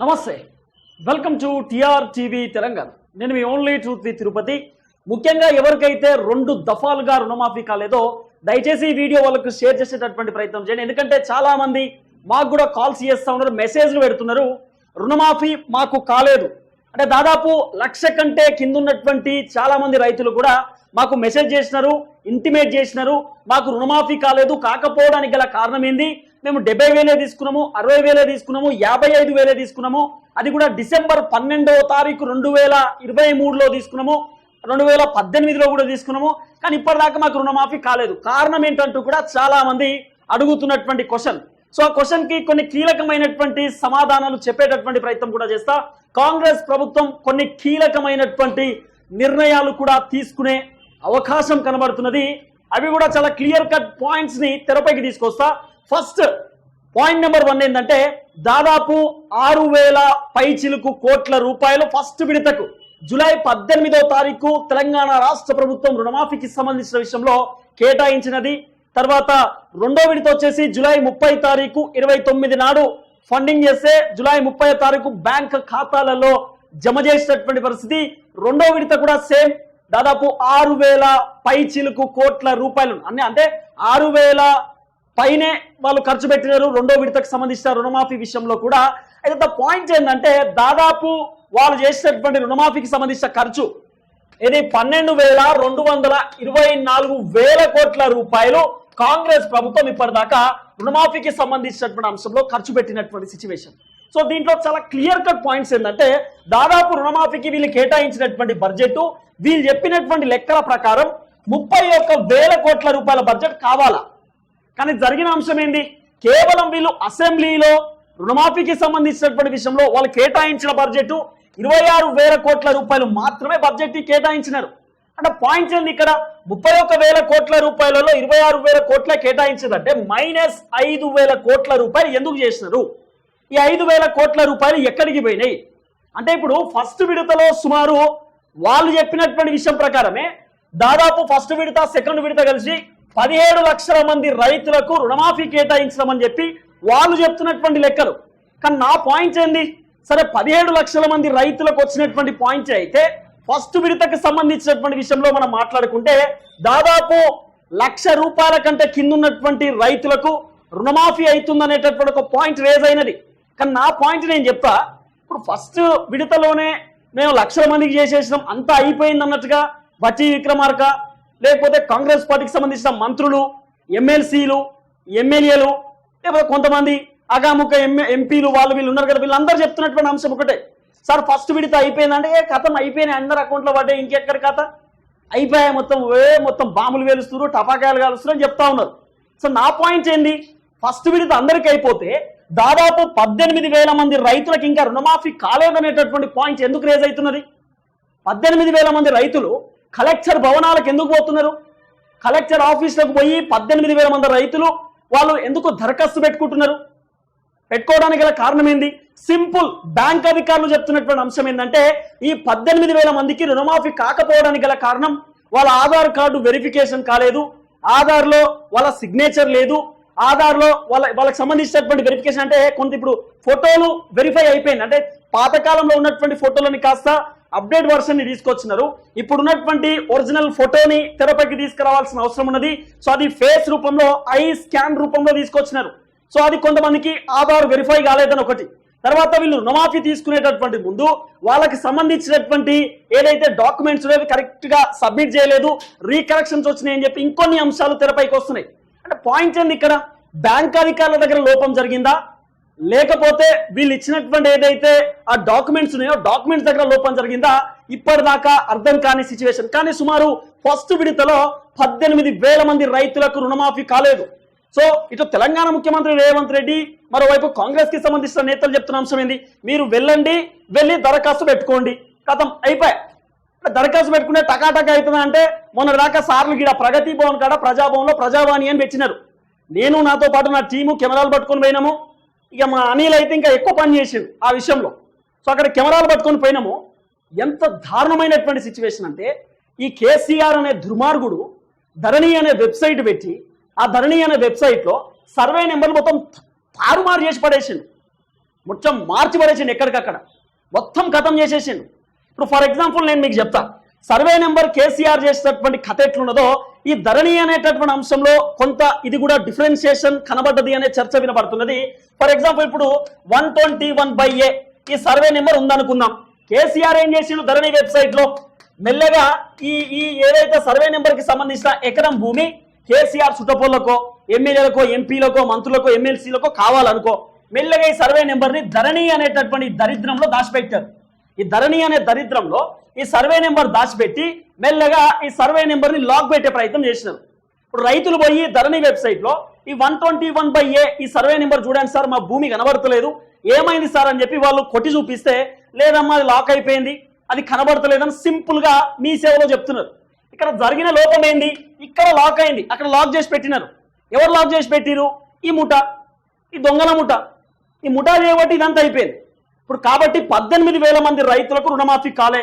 నమస్తే. Welcome to TR TV Telangana. నేను మీ ఓన్లీ ట్రూత్ వి తిరుపతి. ముఖ్యంగా ఎవరికైతే రెండు దఫాలుగా రుణమాఫీ కాలేదో దయచేసి ఈ వీడియో వాళ్ళకు షేర్ చేసేటటువంటి ప్రయత్నం చేయండి. ఎందుకంటే చాలా మంది మాకు కూడా కాల్స్ చేస్తూ ఉన్నారు మెసేజ్లు పెడుతున్నారు. రుణమాఫీ మాకు కాలేదు. అంటే దాదాపు లక్ష కంటే కింద ఉన్నటువంటి చాలా మంది రైతులు కూడా మాకు మెసేజ్ చేసినారు ఇంటిమేట్ చేసినారు. మాకు రుణమాఫీ కాలేదు. కాకపోవడానికి గల కారణం ఏంది? మేము డెబ్బై వేలే తీసుకున్నాము అరవై వేలే తీసుకున్నాము యాభై ఐదు వేలే తీసుకున్నాము. అది కూడా డిసెంబర్ పన్నెండవ తారీఖు రెండు వేల ఇరవై మూడులో తీసుకున్నాము రెండు వేల పద్దెనిమిదిలో కూడా తీసుకున్నాము. కానీ ఇప్పటిదాకా మాకు రుణమాఫీ కాలేదు. కారణం ఏంటంటూ కూడా చాలా మంది అడుగుతున్నటువంటి క్వశ్చన్. సో ఆ క్వశ్చన్కి కొన్ని కీలకమైనటువంటి సమాధానాలు చెప్పేటటువంటి ప్రయత్నం కూడా చేస్తా. కాంగ్రెస్ ప్రభుత్వం కొన్ని కీలకమైనటువంటి నిర్ణయాలు కూడా తీసుకునే అవకాశం కనబడుతున్నది. అవి కూడా చాలా క్లియర్ కట్ పాయింట్స్ని తెరపైకి తీసుకొస్తా. ఫస్ట్ పాయింట్ నెంబర్ వన్ ఏంటంటే దాదాపు ఆరు వేల పైచిలుకు కోట్ల రూపాయలు ఫస్ట్ విడతకు. జూలై పద్దెనిమిదవ తారీఖు తెలంగాణ రాష్ట్ర ప్రభుత్వం రుణమాఫీకి సంబంధించిన విషయంలో కేటాయించినది. తర్వాత రెండో విడత వచ్చేసి జూలై ముప్పై తారీఖు ఇరవై తొమ్మిది నాడు ఫండింగ్ చేస్తే జూలై ముప్పై తారీఖు బ్యాంక్ ఖాతాలలో జమ చేసినటువంటి పరిస్థితి. రెండో విడత కూడా సేమ్. దాదాపు ఆరు వేల పై చిలుకు కోట్ల రూపాయలు. అన్ని అంటే ఆరు వేల పైనే వాళ్ళు ఖర్చు పెట్టినారు రెండో విడతకు సంబంధించిన రుణమాఫీ విషయంలో కూడా అయితే పాయింట్ ఏంటంటే దాదాపు వాళ్ళు చేసినటువంటి రుణమాఫీకి సంబంధించిన ఖర్చు ఇది పన్నెండు వేల రెండు వందల ఇరవై నాలుగు వేల కోట్ల రూపాయలు కాంగ్రెస్ ప్రభుత్వం ఇప్పటిదాకా రుణమాఫీకి సంబంధించినటువంటి అంశంలో ఖర్చు పెట్టినటువంటి సిచ్యువేషన్ సో దీంట్లో చాలా క్లియర్ కట్ పాయింట్స్ ఏంటంటే దాదాపు రుణమాఫీకి వీళ్ళు కేటాయించినటువంటి బడ్జెట్ వీళ్ళు చెప్పినటువంటి లెక్కల ప్రకారం ముప్పై ఒక్క వేల కోట్ల రూపాయల బడ్జెట్ కావాలా? కానీ జరిగిన అంశం ఏంది? కేవలం వీళ్ళు అసెంబ్లీలో రుణమాఫీకి సంబంధించినటువంటి విషయంలో వాళ్ళు కేటాయించిన బడ్జెట్ ఇరవై ఆరు వేల కోట్ల రూపాయలు మాత్రమే బడ్జెట్ని కేటాయించినారు. అంటే పాయింట్ ఏంది ఇక్కడ? ముప్పై ఒక్క వేల కోట్ల రూపాయలలో ఇరవై ఆరు వేల కోట్ల కేటాయించిందంటే మైనస్ ఐదు వేల కోట్ల రూపాయలు ఎందుకు చేసినారు? ఈ ఐదు వేల కోట్ల రూపాయలు ఎక్కడికి పోయినాయి? అంటే ఇప్పుడు ఫస్ట్ విడతలో సుమారు వాళ్ళు చెప్పినటువంటి విషయం ప్రకారమే దాదాపు ఫస్ట్ విడత సెకండ్ విడత కలిసి పదిహేడు లక్షల మంది రైతులకు రుణమాఫీ కేటాయించమని చెప్పి వాళ్ళు చెప్తున్నటువంటి లెక్కలు. కానీ నా పాయింట్ ఏంది? సరే పదిహేడు లక్షల మంది రైతులకు వచ్చినటువంటి పాయింట్ అయితే ఫస్ట్ విడతకు సంబంధించినటువంటి విషయంలో మనం మాట్లాడుకుంటే దాదాపు లక్ష రూపాయల కంటే కింద ఉన్నటువంటి రైతులకు రుణమాఫీ అవుతుందనేటటువంటి ఒక పాయింట్ రేజ్ అయినది. కానీ నా పాయింట్ నేను చెప్తా ఇప్పుడు ఫస్ట్ విడతలోనే మేము లక్షల మందికి చేసేసినాం అంతా అయిపోయింది అన్నట్టుగా బట్టి విక్రమార్క లేకపోతే కాంగ్రెస్ పార్టీకి సంబంధించిన మంత్రులు ఎమ్మెల్సీలు ఎమ్మెల్యేలు లేకపోతే కొంతమంది అగాముఖ ఎంఏ ఎంపీలు వాళ్ళు వీళ్ళు ఉన్నారు కదా వీళ్ళందరూ చెప్తున్నటువంటి అంశం ఒకటే. సార్ ఫస్ట్ విడత అయిపోయిందంటే ఏ కథం అయిపోయినాయి అందరు అకౌంట్లో పడ్డాయి ఇంకెక్కడి కథ? అయిపోయాయి మొత్తం ఏ మొత్తం బాంబులు వేలుస్తున్నారు టపాకాయలు కాలుస్తున్నారు అని చెప్తా ఉన్నారు. సో నా పాయింట్ ఏంది? ఫస్ట్ విడత అందరికీ అయిపోతే దాదాపు పద్దెనిమిది వేల మంది రైతులకు ఇంకా రుణమాఫీ కాలేదనేటటువంటి పాయింట్ ఎందుకు రేజ్ అవుతున్నది? పద్దెనిమిది వేల మంది రైతులు కలెక్టర్ భవనాలకు ఎందుకు పోతున్నారు? కలెక్టర్ ఆఫీసులకు పోయి పద్దెనిమిది వేల మంది రైతులు వాళ్ళు ఎందుకు దరఖాస్తు పెట్టుకుంటున్నారు? పెట్టుకోవడానికి గల కారణం ఏంది సింపుల్ బ్యాంక్ అధికారులు చెప్తున్నటువంటి అంశం ఏంటంటే ఈ పద్దెనిమిది వేల మందికి రుణమాఫీ కాకపోవడానికి గల కారణం వాళ్ళ ఆధార్ కార్డు వెరిఫికేషన్ కాలేదు ఆధార్లో వాళ్ళ సిగ్నేచర్ లేదు ఆధార్లో వాళ్ళ వాళ్ళకి సంబంధించినటువంటి వెరిఫికేషన్ అంటే కొంత ఇప్పుడు ఫోటోలు వెరిఫై అయిపోయింది. అంటే పాతకాలంలో ఉన్నటువంటి ఫోటోలని కాస్త అప్డేట్ వర్షన్ని తీసుకొచ్చినారు. ఇప్పుడు ఉన్నటువంటి ఒరిజినల్ ఫోటోని తెరపైకి తీసుకురావాల్సిన అవసరం ఉన్నది. సో అది ఫేస్ రూపంలో ఐ స్కాన్ రూపంలో తీసుకొచ్చినారు. సో అది కొంతమందికి ఆధార్ వెరిఫై కాలేదని ఒకటి. తర్వాత వీళ్ళు రుణమాఫీ తీసుకునేటటువంటి ముందు వాళ్ళకి సంబంధించినటువంటి ఏదైతే డాక్యుమెంట్స్ ఉన్నాయో కరెక్ట్గా సబ్మిట్ చేయలేదు రీకరెక్షన్స్ వచ్చినాయని చెప్పి ఇంకొన్ని అంశాలు తెరపైకి వస్తున్నాయి. అంటే పాయింట్ ఏంది ఇక్కడ? బ్యాంక్ అధికారుల దగ్గర లోపం జరిగిందా? లేకపోతే వీళ్ళు ఇచ్చినటువంటి ఏదైతే ఆ డాక్యుమెంట్స్ ఉన్నాయో డాక్యుమెంట్స్ దగ్గర లోపం జరిగిందా? ఇప్పటిదాకా అర్థం కాని సిచ్యువేషన్ కానీ సుమారు ఫస్ట్ విడతలో పద్దెనిమిది వేల మంది రైతులకు రుణమాఫీ కాలేదు. సో ఇటు తెలంగాణ ముఖ్యమంత్రి రేవంత్ రెడ్డి మరోవైపు కాంగ్రెస్కి సంబంధించిన నేతలు చెప్తున్న అంశం ఏంది? మీరు వెళ్ళండి వెళ్ళి దరఖాస్తు పెట్టుకోండి. కథం అయిపోయా. దరఖాస్తు పెట్టుకునే టకాటక అవుతుందా అంటే మొన్న దాకా సార్లు గీడ ప్రగతి భవన్ కాడ ప్రజాభవన్లో ప్రజావాణి అని పెట్టినారు. నేను నాతో పాటు నా టీము కెమెరాలు పట్టుకొని పోయినాము. ఇక మా అనిల్ అయితే ఇంకా ఎక్కువ పని చేసిండు ఆ విషయంలో. సో అక్కడ కెమెరాలు పట్టుకొని పోయినాము. ఎంత దారుణమైనటువంటి సిచ్యువేషన్ అంటే ఈ కేసీఆర్ అనే దుర్మార్గుడు ధరణి అనే వెబ్సైట్ పెట్టి ఆ ధరణి అనే వెబ్సైట్లో సర్వే నెంబర్లు మొత్తం తారుమారు చేసి పడేసిండు. మొత్తం మార్చి పడేసిండు ఎక్కడికక్కడ. మొత్తం కథం చేసేసిండు. ఇప్పుడు ఫర్ ఎగ్జాంపుల్ నేను మీకు చెప్తాను సర్వే నెంబర్ కేసీఆర్ చేసేటటువంటి కథ ఎట్లున్నదో ఈ ధరణి అనేటటువంటి అంశంలో కొంత ఇది కూడా డిఫరెన్షియేషన్ కనబడ్డది అనే చర్చ వినబడుతున్నది. ఫర్ ఎగ్జాంపుల్ ఇప్పుడు one twenty one by A ఈ సర్వే నెంబర్ ఉందనుకుందాం. కేసీఆర్ ఏం చేసిండు ధరణి వెబ్సైట్లో మెల్లగా ఈ ఈ ఏదైతే సర్వే నెంబర్కి సంబంధించిన ఎకరం భూమి కేసీఆర్ చుట్టపోళ్ళకో ఎమ్మెల్యేలకో ఎంపీలకో మంత్రులకో ఎమ్మెల్సీలకో కావాలనుకో మెల్లగా ఈ సర్వే నెంబర్ని ధరణి అనేటటువంటి దరిద్రంలో దాచిపెట్టారు. ఈ ధరణి అనే దరిద్రంలో ఈ సర్వే నెంబర్ దాచిపెట్టి మెల్లగా ఈ సర్వే నెంబర్ని లాక్ పెట్టే ప్రయత్నం చేసినారు. ఇప్పుడు రైతులు పోయి ధరణి వెబ్సైట్లో ఈ one twenty one by A ఈ సర్వే నెంబర్ చూడండి సార్ మా భూమి కనబడతలేదు. ఏమైంది సార్ అని చెప్పి వాళ్ళు కొట్టి చూపిస్తే లేదమ్మా అది లాక్ అయిపోయింది అది కనబడతలేదని సింపుల్గా మీ సేవలో చెప్తున్నారు. ఇక్కడ జరిగిన లోపం ఏంది? ఇక్కడ లాక్ అయింది అక్కడ లాక్ చేసి పెట్టినారు. ఎవరు లాక్ చేసి పెట్టిరు ఈ ముఠ ఈ దొంగల ముఠ. ఈ ముఠా చేయబట్టి ఇదంతా అయిపోయింది. ఇప్పుడు కాబట్టి పద్దెనిమిది వేల మంది రైతులకు రుణమాఫీ కాలే.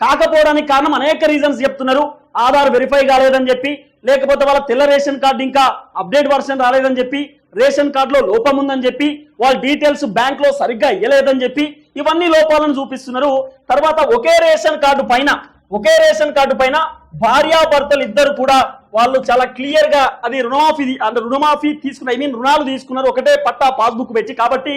కాకపోవడానికి కారణం అనేక రీజన్స్ చెప్తున్నారు. ఆధార్ వెరిఫై కాలేదని చెప్పి లేకపోతే వాళ్ళ తెల్ల రేషన్ కార్డు ఇంకా అప్డేట్ వర్షన్ రాలేదని చెప్పి రేషన్ కార్డులో లోపం ఉందని చెప్పి వాళ్ళ డీటెయిల్స్ బ్యాంక్లో సరిగ్గా ఇవ్వలేదని చెప్పి ఇవన్నీ లోపాలను చూపిస్తున్నారు. తర్వాత ఒకే రేషన్ కార్డు పైన ఒకే రేషన్ కార్డు పైన భార్యాభర్తలు ఇద్దరు కూడా వాళ్ళు చాలా క్లియర్గా అది రుణమాఫీ అంటే రుణమాఫీ తీసుకున్న ఐ మీన్ రుణాలు తీసుకున్నారు. ఒకటే పట్టా పాస్బుక్ పెట్టి. కాబట్టి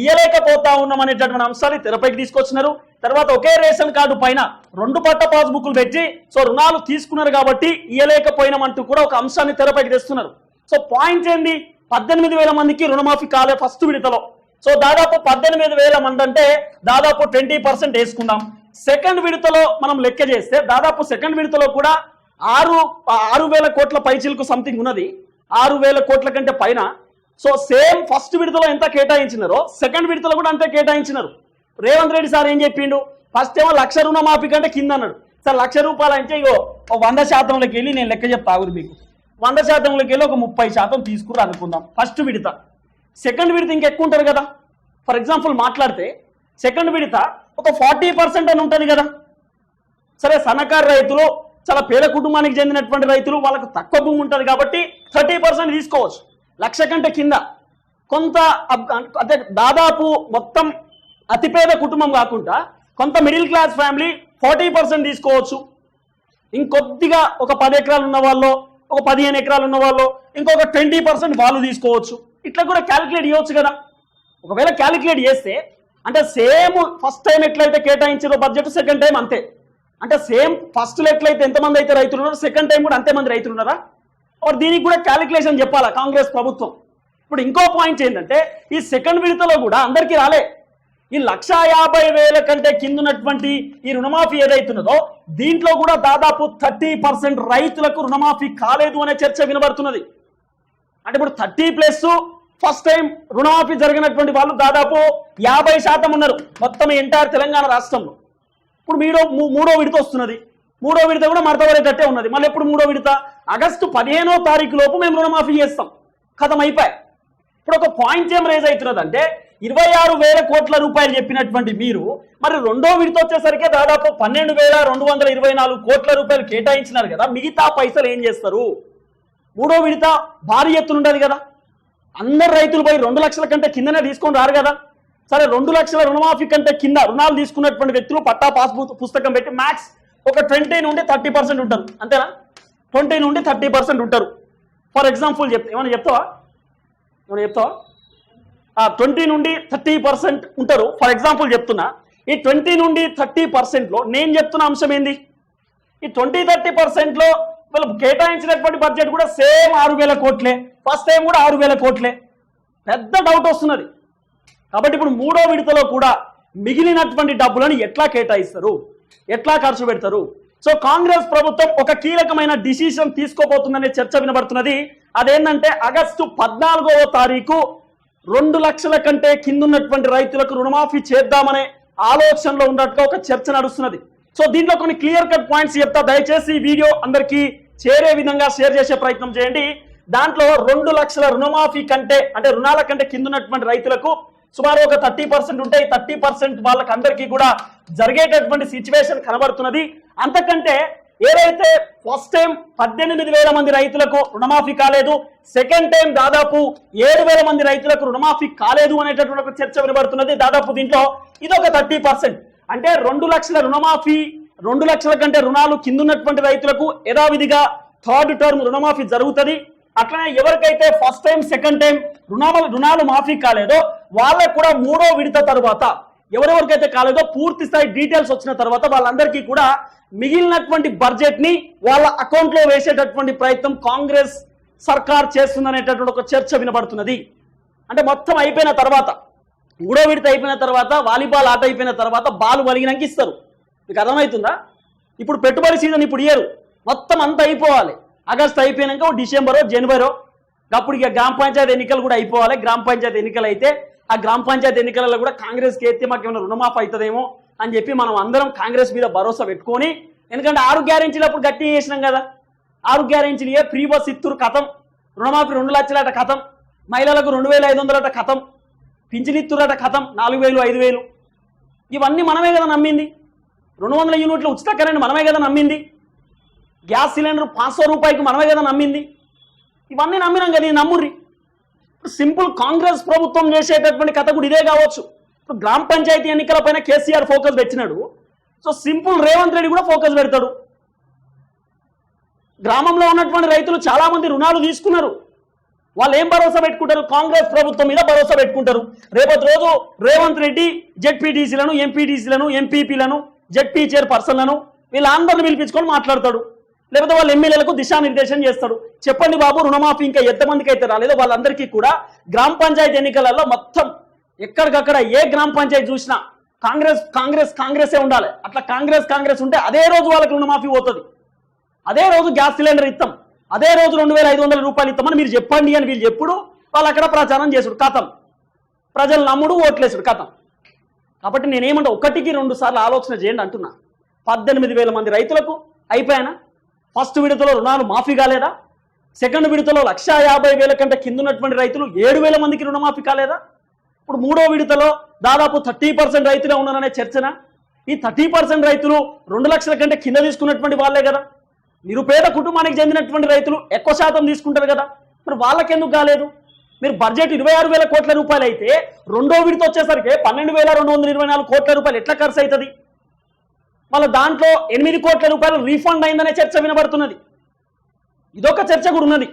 ఇయ్యలేకపోతా ఉన్నాం అనేటటువంటి అంశాన్ని తెరపైకి తీసుకొచ్చినారు. తర్వాత ఒకే రేషన్ కార్డు పైన రెండు పట్ట పాస్బుక్లు పెట్టి సో రుణాలు తీసుకున్నారు కాబట్టి ఇయ్యలేకపోయినామంటూ కూడా ఒక అంశాన్ని తెరపైకి తెస్తున్నారు. సో పాయింట్ ఏంది? పద్దెనిమిది వేల మందికి రుణమాఫీ కాలే ఫస్ట్ విడతలో. సో దాదాపు పద్దెనిమిది వేల మంది అంటే దాదాపు ట్వంటీ పర్సెంట్ వేసుకుందాం. సెకండ్ విడతలో మనం లెక్క చేస్తే దాదాపు సెకండ్ విడతలో కూడా ఆరు ఆరు వేల కోట్ల పైచీలకు సంథింగ్ ఉన్నది. ఆరు వేల కోట్ల కంటే పైన సో సేమ్ ఫస్ట్ విడతలో ఎంత కేటాయించినారో సెకండ్ విడతలో కూడా అంతే కేటాయించినారు. రేవంత్ రెడ్డి సార్ ఏం చెప్పిండు? ఫస్ట్ ఏమో లక్ష రుణమాఫీ కంటే కింద అన్నాడు. సార్ లక్ష రూపాయలు అంటే ఇగో వంద శాతంలోకి వెళ్ళి నేను లెక్క చెప్తా ఆగురు మీకు. వంద శాతంలోకి వెళ్ళి ఒక ముప్పై శాతం తీసుకురు అనుకుందాం ఫస్ట్ విడత. సెకండ్ విడత ఇంకెక్కువ ఉంటారు కదా. ఫర్ ఎగ్జాంపుల్ మాట్లాడితే సెకండ్ విడత ఒక ఫార్టీ పర్సెంట్ అని ఉంటుంది కదా. సరే సన్నకారు రైతులు చాలా పేద కుటుంబానికి చెందినటువంటి రైతులు వాళ్ళకు తక్కువ భూమి ఉంటుంది కాబట్టి థర్టీ పర్సెంట్ తీసుకోవచ్చు. లక్ష కంటే కింద. కొంత అబ్- అంటే దాదాపు మొత్తం అతిపేద కుటుంబం కాకుండా కొంత middle class family forty percent తీసుకోవచ్చు. ఇంకొద్దిగా ఒక పది ఎకరాలు ఉన్న వాళ్ళు ఒక పదిహేను ఎకరాలు ఉన్న వాళ్ళు ఇంకొక ట్వంటీ పర్సెంట్ వాళ్ళు తీసుకోవచ్చు. ఇట్లా కూడా క్యాలిక్యులేట్ చేయవచ్చు కదా. ఒకవేళ క్యాలిక్యులేట్ చేస్తే అంటే సేమ్ ఫస్ట్ టైం ఎట్లయితే కేటాయించారో బడ్జెట్ సెకండ్ టైం అంతే. అంటే సేమ్ ఫస్ట్లో ఎట్లయితే ఎంతమంది అయితే రైతులు ఉన్నారో సెకండ్ టైం కూడా అంతే మంది రైతులు ఉన్నారా? మరి దీనికి కూడా క్యాలిక్యులేషన్ చెప్పాలా కాంగ్రెస్ ప్రభుత్వం? ఇప్పుడు ఇంకో పాయింట్ ఏంటంటే ఈ సెకండ్ విడతలో కూడా అందరికీ రాలే. ఈ లక్ష యాభై వేల కంటే కిందున్నటువంటి ఈ రుణమాఫీ ఏదైతున్నదో దీంట్లో కూడా దాదాపు థర్టీ పర్సెంట్ రైతులకు రుణమాఫీ కాలేదు అనే చర్చ వినబడుతున్నది. అంటే ఇప్పుడు థర్టీ ప్లస్ ఫస్ట్ టైం రుణమాఫీ జరిగినటువంటి వాళ్ళు దాదాపు యాభై శాతం ఉన్నారు మొత్తం ఎంటైర్ తెలంగాణ రాష్ట్రంలో. ఇప్పుడు మీరు మూ- మూడో విడత వస్తున్నది. మూడో విడత కూడా మడతపడేటట్టే ఉన్నది. మళ్ళీ ఎప్పుడు మూడో విడత? ఆగస్టు పదిహేనో తారీఖు లోపు మేము రుణమాఫీ చేస్తాం. కథం అయిపోయి ఇప్పుడు ఒక పాయింట్ ఏం రేజ్ అవుతున్నది అంటే ఇరవై ఆరు వేల కోట్ల రూపాయలు చెప్పినటువంటి మీరు మరి రెండో విడత వచ్చేసరికి దాదాపు పన్నెండు వేల రెండు వందల ఇరవై నాలుగు కోట్ల రూపాయలు కేటాయించినారు కదా మిగతా పైసలు ఏం చేస్తారు? మూడో విడత భారీ ఎత్తున ఉండదు కదా. అందరు రైతులు పోయి రెండు లక్షల కంటే కిందనే తీసుకొని రారు కదా. సరే రెండు లక్షల రుణమాఫీ కంటే కింద రుణాలు తీసుకున్నటువంటి వ్యక్తులు పట్టా పాస్ పుస్తకం పెట్టి మ్యాక్స్ ఒక ట్వంటీ నుండి థర్టీ పర్సెంట్ ఉంటారు. అంతేనా? ట్వంటీ నుండి థర్టీ పర్సెంట్ ఉంటారు. ఫర్ ఎగ్జాంపుల్ చెప్తా ఏమైనా చెప్తావా? ఏమైనా చెప్తావా? ట్వంటీ నుండి థర్టీ పర్సెంట్ ఉంటారు. ఫర్ ఎగ్జాంపుల్ చెప్తున్నా ఈ ట్వంటీ నుండి థర్టీ పర్సెంట్లో నేను చెప్తున్న అంశం ఏంది? ఈ ట్వంటీ థర్టీ పర్సెంట్లో వీళ్ళు కేటాయించినటువంటి బడ్జెట్ కూడా సేమ్ ఆరు వేల కోట్లే. ఫస్ట్ టైం కూడా ఆరు వేల కోట్లే. పెద్ద డౌట్ వస్తున్నది. కాబట్టి ఇప్పుడు మూడో విడతలో కూడా మిగిలినటువంటి డబ్బులను ఎట్లా కేటాయిస్తారు? ఎట్లా ఖర్చు పెడతారు? సో కాంగ్రెస్ ప్రభుత్వం ఒక కీలకమైన డిసిషన్ తీసుకోబోతుందనే చర్చ వినబడుతున్నది. అదేంటంటే ఆగస్టు పద్నాలుగవ తారీఖు రెండు లక్షల కంటే కిందున్నటువంటి రైతులకు రుణమాఫీ చేద్దామనే ఆలోచనలో ఉన్నట్టుగా ఒక చర్చ నడుస్తున్నది. సో దీంట్లో కొన్ని క్లియర్ కట్ పాయింట్స్ చెప్తా. దయచేసి ఈ వీడియో అందరికీ చేరే విధంగా షేర్ చేసే ప్రయత్నం చేయండి. దాంట్లో రెండు లక్షల రుణమాఫీ కంటే అంటే రుణాల కంటే కిందున్నటువంటి రైతులకు సుమారు ఒక థర్టీ పర్సెంట్ ఉంటే థర్టీ పర్సెంట్ వాళ్ళకి అందరికీ కూడా జరిగేటటువంటి సిచ్యువేషన్ కనబడుతున్నది. అంతకంటే ఏదైతే ఫస్ట్ టైం పద్దెనిమిది వేల మంది రైతులకు రుణమాఫీ కాలేదు సెకండ్ టైం దాదాపు ఏడు వేల మంది రైతులకు రుణమాఫీ కాలేదు అనేటటువంటి ఒక చర్చ వినబడుతున్నది దాదాపు దీంట్లో. ఇది ఒక థర్టీ పర్సెంట్. అంటే రెండు లక్షల రుణమాఫీ రెండు లక్షల కంటే రుణాలు కిందున్నటువంటి రైతులకు యథావిధిగా థర్డ్ టర్మ్ రుణమాఫీ జరుగుతుంది. అట్లనే ఎవరికైతే ఫస్ట్ టైం సెకండ్ టైం రుణాలు రుణాలు మాఫీ కాలేదో వాళ్ళకు కూడా మూడో విడత తర్వాత ఎవరెవరికైతే కాలేదో పూర్తి స్థాయి డీటెయిల్స్ వచ్చిన తర్వాత వాళ్ళందరికీ కూడా మిగిలినటువంటి బడ్జెట్ని వాళ్ళ అకౌంట్లో వేసేటటువంటి ప్రయత్నం కాంగ్రెస్ సర్కార్ చేస్తుందనేటటువంటి ఒక చర్చ వినబడుతున్నది. అంటే మొత్తం అయిపోయిన తర్వాత మూడో విడత అయిపోయిన తర్వాత వాలీబాల్ ఆట అయిపోయిన తర్వాత బాల్ వలిగినాక ఇస్తారు. మీకు అర్థమవుతుందా? ఇప్పుడు పెట్టుబడి సీజన్ ఇప్పుడు ఇయ్యరు మొత్తం అంతా అయిపోవాలి. ఆగస్ట్ అయిపోయినాక ఓ డిసెంబరో జనవరో అప్పుడు ఇక గ్రామ పంచాయతీ ఎన్నికలు కూడా అయిపోవాలి. గ్రామ పంచాయతీ ఎన్నికలు అయితే ఆ గ్రామ పంచాయతీ ఎన్నికలలో కూడా కాంగ్రెస్కి ఎత్తే మాకు ఏమైనా రుణమాఫ్ అవుతుందేమో అని చెప్పి మనం అందరం కాంగ్రెస్ మీద భరోసా పెట్టుకొని ఎందుకంటే ఆరు గ్యారెంటీలు అప్పుడు గట్టి చేసినాం కదా. ఆరు గ్యారెంటీలు ఏ ఫ్రీ బస్ ఇత్తురు కథం రుణమాఫీ రెండు లక్షలట కథం మహిళలకు రెండు వేల ఐదు వందలట కథం పింఛనిత్తురట కథం నాలుగు వేలు ఐదు వేలు. ఇవన్నీ మనమే కదా నమ్మింది. రెండు వందల యూనిట్లు ఉచిత కరెంట్ మనమే కదా నమ్మింది. గ్యాస్ సిలిండర్ పాంచ రూపాయికి మనమే కదా నమ్మింది. ఇవన్నీ నమ్మినాం కదా ఇది నమ్ముర్రి. సింపుల్ కాంగ్రెస్ ప్రభుత్వం చేసేటటువంటి కథ కూడా ఇదే కావచ్చు. ఇప్పుడు గ్రామ పంచాయతీ ఎన్నికల పైన కేసీఆర్ ఫోకస్ పెట్టినాడు. సో సింపుల్ రేవంత్ రెడ్డి కూడా ఫోకస్ పెడతాడు. గ్రామంలో ఉన్నటువంటి రైతులు చాలా మంది రుణాలు తీసుకున్నారు. వాళ్ళు ఏం భరోసా పెట్టుకుంటారు? కాంగ్రెస్ ప్రభుత్వం మీద భరోసా పెట్టుకుంటారు. రేపటి రోజు రేవంత్ రెడ్డి జెడ్పీటీసీలను ఎంపీటీసీలను ఎంపీపీలను జెడ్పీ చైర్పర్సన్లను వీళ్ళందరిని పిలిపించుకొని మాట్లాడతాడు. లేకపోతే వాళ్ళ ఎమ్మెల్యేలకు దిశానిర్దేశం చేస్తాడు. చెప్పండి బాబు రుణమాఫీ ఇంకా ఎంతమందికి అయితే రాలేదో వాళ్ళందరికీ కూడా గ్రామ పంచాయతీ ఎన్నికలలో మొత్తం ఎక్కడికక్కడ ఏ గ్రామ పంచాయతీ చూసినా కాంగ్రెస్ కాంగ్రెస్ కాంగ్రెసే ఉండాలి. అట్లా కాంగ్రెస్ కాంగ్రెస్ ఉంటే అదే రోజు వాళ్ళకి రుణమాఫీ పోతుంది. అదే రోజు గ్యాస్ సిలిండర్ ఇస్తాం. అదే రోజు రెండు వేల ఐదు వందల రూపాయలు ఇస్తామని మీరు చెప్పండి అని వీళ్ళు చెప్పుడు వాళ్ళు అక్కడ ప్రచారం చేసుడు కథం. ప్రజలు నమ్ముడు ఓట్లేసుడు కథం. కాబట్టి నేనేమంటే ఒకటికి రెండు సార్లు ఆలోచన చేయండి అంటున్నా. పద్దెనిమిది వేల మంది రైతులకు అయిపోయానా? ఫస్ట్ విడతలో రుణాలు మాఫీ కాలేదా? సెకండ్ విడతలో లక్షా యాభై వేల కంటే కింద ఉన్నటువంటి రైతులు ఏడు వేల మందికి రుణమాఫీ కాలేదా? ఇప్పుడు మూడో విడతలో దాదాపు థర్టీ పర్సెంట్ రైతులే ఉన్నారనే చర్చన? ఈ థర్టీ పర్సెంట్ రైతులు రెండు లక్షల కంటే కింద తీసుకున్నటువంటి వాళ్ళే కదా. నిరుపేద కుటుంబానికి చెందినటువంటి రైతులు ఎక్కువ శాతం తీసుకుంటారు కదా. మరి వాళ్ళకెందుకు కాలేదు? మీరు బడ్జెట్ ఇరవై ఆరు వేల కోట్ల రూపాయలు అయితే రెండో విడత వచ్చేసరికి పన్నెండు వేల రెండు వందల ఇరవై నాలుగు కోట్ల రూపాయలు ఎట్లా ఖర్చు అవుతుంది? వాళ్ళ దాంట్లో ఎనిమిది కోట్ల రూపాయలు రీఫండ్ అయిందనే చర్చ వినబడుతున్నది. ఇదొక చర్చ కూడా ఉన్నది.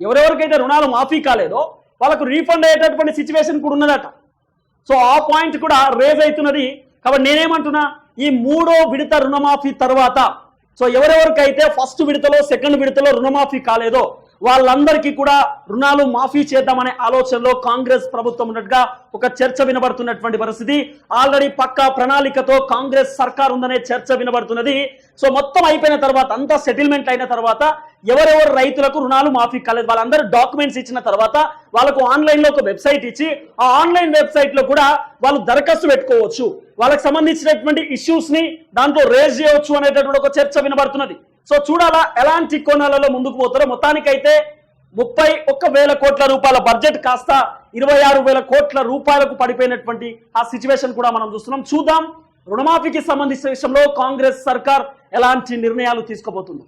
ఎవరెవరికైతే రుణాలు మాఫీ కాలేదో వాళ్ళకు రీఫండ్ అయ్యేటటువంటి సిచ్యువేషన్ కూడా ఉన్నదట. సో ఆ పాయింట్ కూడా రేజ్ అవుతున్నది. కాబట్టి నేనేమంటున్నా ఈ మూడో విడత రుణమాఫీ తర్వాత సో ఎవరెవరికైతే ఫస్ట్ విడతలో సెకండ్ విడతలో రుణమాఫీ కాలేదో వాళ్ళందరికీ కూడా రుణాలు మాఫీ చేద్దామనే ఆలోచనలో కాంగ్రెస్ ప్రభుత్వం ఉన్నట్టుగా ఒక చర్చ వినబడుతున్నటువంటి పరిస్థితి. ఆల్రెడీ పక్కా ప్రణాళికతో కాంగ్రెస్ సర్కార్ ఉందనే చర్చ వినబడుతున్నది. సో మొత్తం అయిపోయిన తర్వాత అంతా సెటిల్మెంట్ అయిన తర్వాత ఎవరెవరు రైతులకు రుణాలు మాఫీ కాలేదు వాళ్ళందరూ డాక్యుమెంట్స్ ఇచ్చిన తర్వాత వాళ్ళకు ఆన్లైన్లో ఒక వెబ్సైట్ ఇచ్చి ఆ ఆన్లైన్ వెబ్సైట్లో కూడా వాళ్ళు దరఖాస్తు పెట్టుకోవచ్చు. వాళ్ళకి సంబంధించినటువంటి ఇష్యూస్ని దాంట్లో రేజ్ చేయవచ్చు అనేటటువంటి ఒక చర్చ వినబడుతున్నది. సో చూడాలా ఎలాంటి కోణాలలో ముందుకు పోతారో. మొత్తానికైతే ముప్పై ఒక్క వేల కోట్ల రూపాయల బడ్జెట్ కాస్త ఇరవై ఆరు వేల కోట్ల రూపాయలకు పడిపోయినటువంటి ఆ సిచ్యువేషన్ కూడా మనం చూస్తున్నాం. చూద్దాం. రుణమాఫీకి సంబంధించిన విషయంలో కాంగ్రెస్ సర్కార్ ఎలాంటి నిర్ణయాలు తీసుకోబోతుందో.